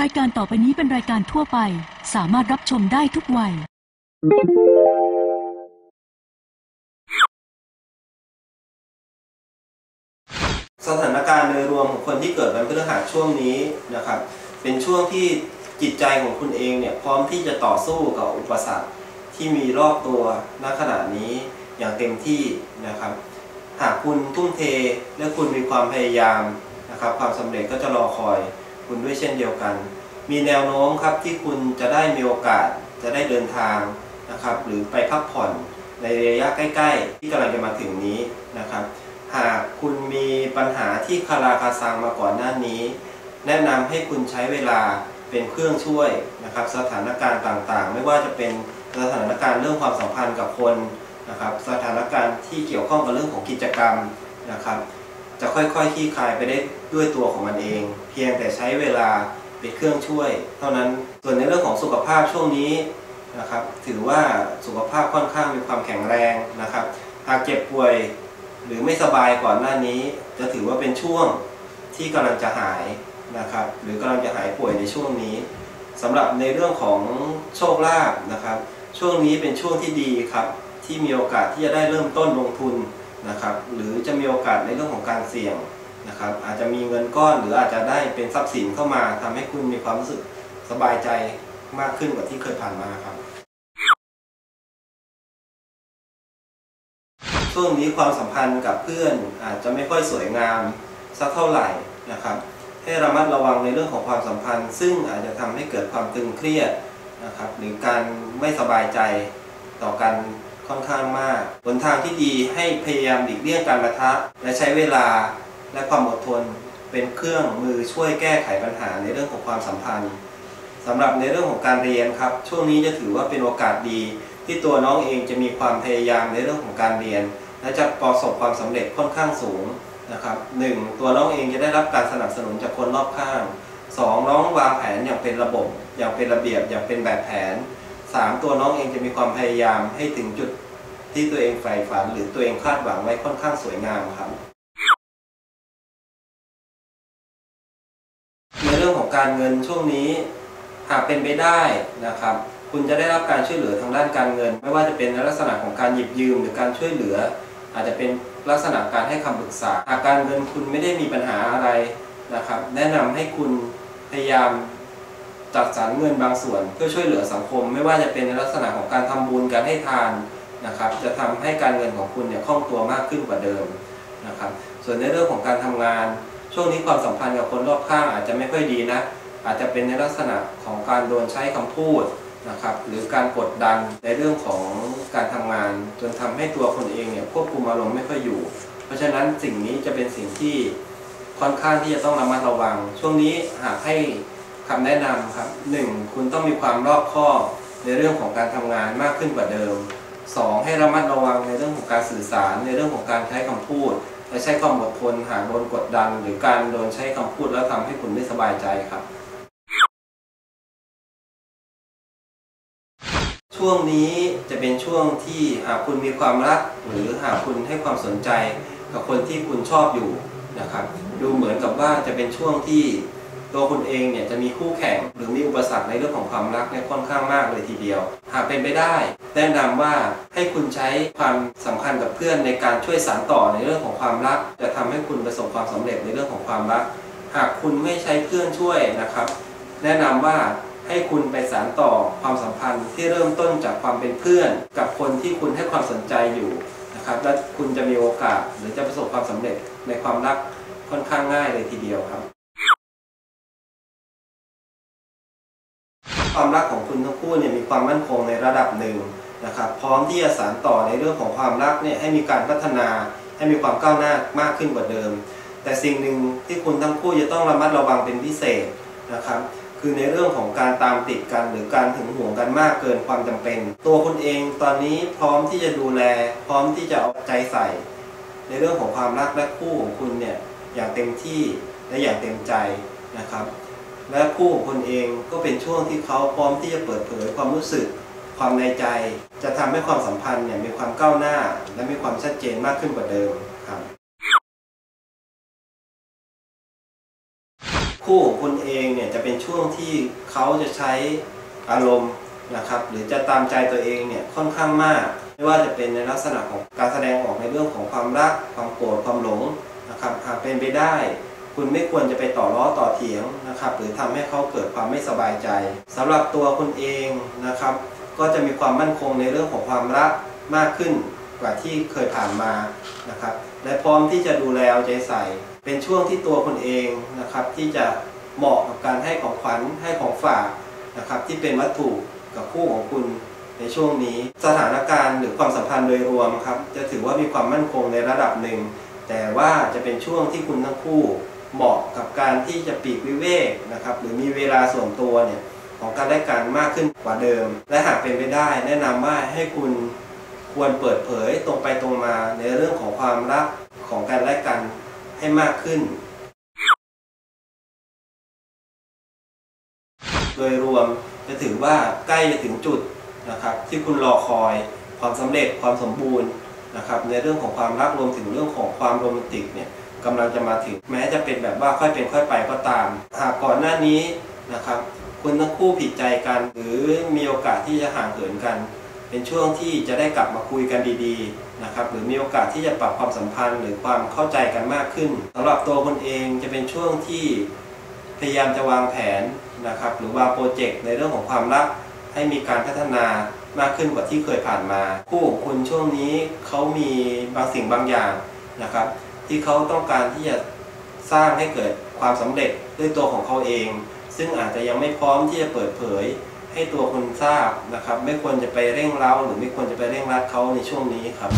รายการต่อไปนี้เป็นรายการทั่วไป สามารถรับชมได้ทุกวัย สถานการณ์โดยรวมของคนที่เกิดวันพฤหัสช่วงนี้นะครับ เป็นช่วงที่จิตใจของคุณเองเนี่ยพร้อมที่จะต่อสู้กับอุปสรรคที่มีรอบตัวณขณะนี้อย่างเต็มที่นะครับ หากคุณทุ่มเทและคุณมีความพยายามนะครับ ความสำเร็จก็จะรอคอย คุณด้วยเช่นเดียวกัน มีแนวโน้มครับที่คุณจะได้มีโอกาสจะได้เดินทางนะครับหรือไปพักผ่อนในระยะใกล้ ๆ ที่กำลังจะมาถึงนี้นะครับ หากคุณมีปัญหาที่คาราคาซังมาก่อนหน้านี้ แนะนำให้คุณใช้เวลาเป็นเครื่องช่วยนะครับ สถานการณ์ต่างๆ ไม่ว่าจะเป็นสถานการณ์เรื่องความสัมพันธ์กับคนนะครับ สถานการณ์ที่เกี่ยวข้องกับเรื่องของกิจกรรมนะครับ จะค่อยๆคลี่คลายไปได้ด้วยตัวของมันเอง เพียงแต่ใช้เวลาเป็นเครื่องช่วย เท่านั้นส่วนในเรื่องของสุขภาพช่วงนี้นะครับ ถือว่าสุขภาพค่อนข้างมีความแข็งแรงนะครับ หากเจ็บป่วยหรือไม่สบายก่อนหน้านี้ จะถือว่าเป็นช่วงที่กำลังจะหายนะครับ หรือกำลังจะหายป่วยในช่วงนี้สำหรับในเรื่องของโชคลาภนะครับ ช่วงนี้เป็นช่วงที่ดีครับ ที่มีโอกาสที่จะได้เริ่มต้นลงทุน นะครับหรือจะมีโอกาสในเรื่องของการเสี่ยงนะครับอาจจะมีเงินก้อนหรืออาจจะได้เป็นทรัพย์สินเข้ามาทำให้คุณมีความรู้สึกสบายใจมากขึ้นกว่าที่เคยผ่านมาครับช่วงนี้ความสัมพันธ์กับเพื่อนอาจจะไม่ค่อยสวยงามสักเท่าไหร่นะครับ ให้ระมัดระวังในเรื่องของความสัมพันธ์ ซึ่งอาจจะทำให้เกิดความตึงเครียดนะครับหรือการไม่สบายใจต่อกัน ค่อนข้างมาก หนทางที่ดีให้พยายามหลีกเลี่ยงการประทะ และใช้เวลาและความอดทน เป็นเครื่องมือช่วยแก้ไขปัญหาในเรื่องของความสัมพันธ์สำหรับในเรื่องของการเรียนครับ ช่วงนี้จะถือว่าเป็นโอกาสดี ที่ตัวน้องเองจะมีความพยายามในเรื่องของการเรียน และจะประสบความสำเร็จค่อนข้างสูงนะครับหนึ่งตัวน้องเองจะได้รับการสนับสนุนจากคนรอบข้างสองน้องวางแผนอย่างเป็นระบบ อย่างเป็นระเบียบอย่างเป็นแบบแผน สามตัวน้องเองจะมีความพยายามให้ถึงจุดที่ตัวเองใฝ่ฝัน หรือตัวเองคาดหวังไว้ค่อนข้างสวยงามครับในเรื่องของการเงินช่วงนี้หากเป็นไปได้นะครับ คุณจะได้รับการช่วยเหลือทางด้านการเงิน ไม่ว่าจะเป็นในลักษณะของการหยิบยืมหรือการช่วยเหลือ อาจจะเป็นลักษณะการให้คำปรึกษาหากการเงินคุณไม่ได้มีปัญหาอะไรนะครับ แนะนำให้คุณพยายาม จัดสรรเงินบางส่วน เพื่อช่วยเหลือสังคม ไม่ว่าจะเป็นในลักษณะของการทำบุญการให้ทานนะครับ จะทำให้การเงินของคุณเนี่ยคล่องตัวมากขึ้นกว่าเดิมนะครับ ส่วนในเรื่องของการทำงาน ช่วงนี้ความสัมพันธ์กับคนรอบข้างอาจจะไม่ค่อยดีนะ อาจจะเป็นในลักษณะของการโดนใช้คำพูดนะครับหรือการกดดันในเรื่องของการทำงาน จนทำให้ตัวคนเองเนี่ยควบคุมอารมณ์ไม่ค่อยอยู่ เพราะฉะนั้นสิ่งนี้จะเป็นสิ่งที่ค่อนข้างที่จะต้องระมัดระวัง ช่วงนี้หากให้ คำแนะนำครับหนึ่งคุณต้องมีความรอบคอบในเรื่องของการทำงานมากขึ้นกว่าเดิมสองให้ระมัดระวังในเรื่องของการสื่อสาร ในเรื่องของการใช้คำพูดและใช้ความอดทนหากโดนกดดัน หรือการโดนใช้คำพูดแล้วทำให้คุณไม่สบายใจครับ ช่วงนี้จะเป็นช่วงที่หากคุณมีความรัก หรือหากคุณให้ความสนใจกับคนที่คุณชอบอยู่นะครับ ดูเหมือนกับว่าจะเป็นช่วงที่ ตัวคุณเองเนี่ยจะมีคู่แข่ง หรือมีอุปสรรคในเรื่องของความรักเนี่ยค่อนข้างมากเลยทีเดียว หากเป็นไปได้ แนะนำว่าให้คุณใช้ความสำคัญกับเพื่อนในการช่วยสานต่อในเรื่องของความรัก จะทำให้คุณประสบความสำเร็จในเรื่องของความรัก หากคุณไม่ใช้เพื่อนช่วยนะครับ แนะนำว่าให้คุณไปสานต่อความสัมพันธ์ที่เริ่มต้นจากความเป็นเพื่อน กับคนที่คุณให้ความสนใจอยู่นะครับ และคุณจะมีโอกาสหรือจะประสบความสำเร็จในความรักค่อนข้างง่ายเลยทีเดียวครับ ความรักของคุณทั้งคู่เนี่ยมีความมั่นคงในระดับหนึ่งนะครับ พร้อมที่จะสานต่อในเรื่องของความรักเนี่ยให้มีการพัฒนาให้มีความก้าวหน้ามากขึ้นกว่าเดิม แต่สิ่งหนึ่งที่คุณทั้งคู่จะต้องระมัดระวังเป็นพิเศษนะครับ คือในเรื่องของการตามติดกันหรือการถึงห่วงกันมากเกินความจำเป็น ตัวคุณเองตอนนี้พร้อมที่จะดูแล พร้อมที่จะเอาใจใส่ ในเรื่องของความรักและคู่ของคุณเนี่ยอย่างเต็มที่และอย่างเต็มใจนะครับ และคู่ของคุณเองก็เป็นช่วงที่เขาพร้อมที่จะเปิดเผยความรู้สึก ความในใจ จะทำให้ความสัมพันธ์เนี่ยมีความก้าวหน้า และมีความชัดเจนมากขึ้นกว่าเดิมครับ คู่ของคุณเองเนี่ยจะเป็นช่วงที่เขาจะใช้อารมณ์นะครับ หรือจะตามใจตัวเองเนี่ยค่อนข้างมาก ไม่ว่าจะเป็นในลักษณะของการแสดงออกในเรื่องของความรัก ความโกรธความหลงนะครับหากเป็นไปได้ คุณไม่ควรจะไปต่อล้อต่อเถียงนะครับ หรือทำให้เขาเกิดความไม่สบายใจสำหรับตัวคุณเองนะครับ ก็จะมีความมั่นคงในเรื่องของความรักมากขึ้นกว่าที่เคยผ่านมานะครับ และพร้อมที่จะดูแลเอาใจใส่ เป็นช่วงที่ตัวคุณเองนะครับที่จะเหมาะกับการให้ของขวัญให้ของฝากนะครับ ที่เป็นวัตถุกับคู่ของคุณในช่วงนี้สถานการณ์หรือความสัมพันธ์โดยรวมครับ จะถือว่ามีความมั่นคงในระดับหนึ่ง แต่ว่าจะเป็นช่วงที่คุณทั้งคู่ เหมาะกับการที่จะปีกวิเวกนะครับหรือมีเวลาส่วนตัวเนี่ยของการได้การมากขึ้นกว่าเดิม และหากเป็นไปได้ แนะนำว่าให้คุณควรเปิดเผยตรงไปตรงมาในเรื่องของความรักของการและกันให้มากขึ้น โดยรวมจะถือว่าใกล้จะถึงจุดนะครับที่คุณรอคอยความสำเร็จความสมบูรณ์นะครับในเรื่องของความรักรวมถึงเรื่องของความโรแมนติกเนี่ย กำลังจะมาถึง แม้จะเป็นแบบว่าค่อยเป็นค่อยไปก็ตาม หากก่อนหน้านี้นะครับคุณทั้งคู่ผิดใจกัน หรือมีโอกาสที่จะห่างเหินกัน เป็นช่วงที่จะได้กลับมาคุยกันดีๆนะครับหรือมีโอกาสที่จะปรับความสัมพันธ์ หรือความเข้าใจกันมากขึ้นสำหรับตัวคุณเองจะเป็นช่วงที่พยายามจะวางแผนนะครับหรือวางโปรเจกต์ในเรื่องของความรักให้มีการพัฒนามากขึ้นกว่าที่เคยผ่านมา คู่ของคุณช่วงนี้เขามีบางสิ่งบางอย่างนะครับ ที่เขาต้องการที่จะสร้างให้เกิดความสำเร็จด้วยตัวของเขาเอง ซึ่งอาจจะยังไม่พร้อมที่จะเปิดเผยให้ตัวคนทราบนะครับ ไม่ควรจะไปเร่งเร้าหรือไม่ควรจะไปเร่งรัดเขาในช่วงนี้ครับ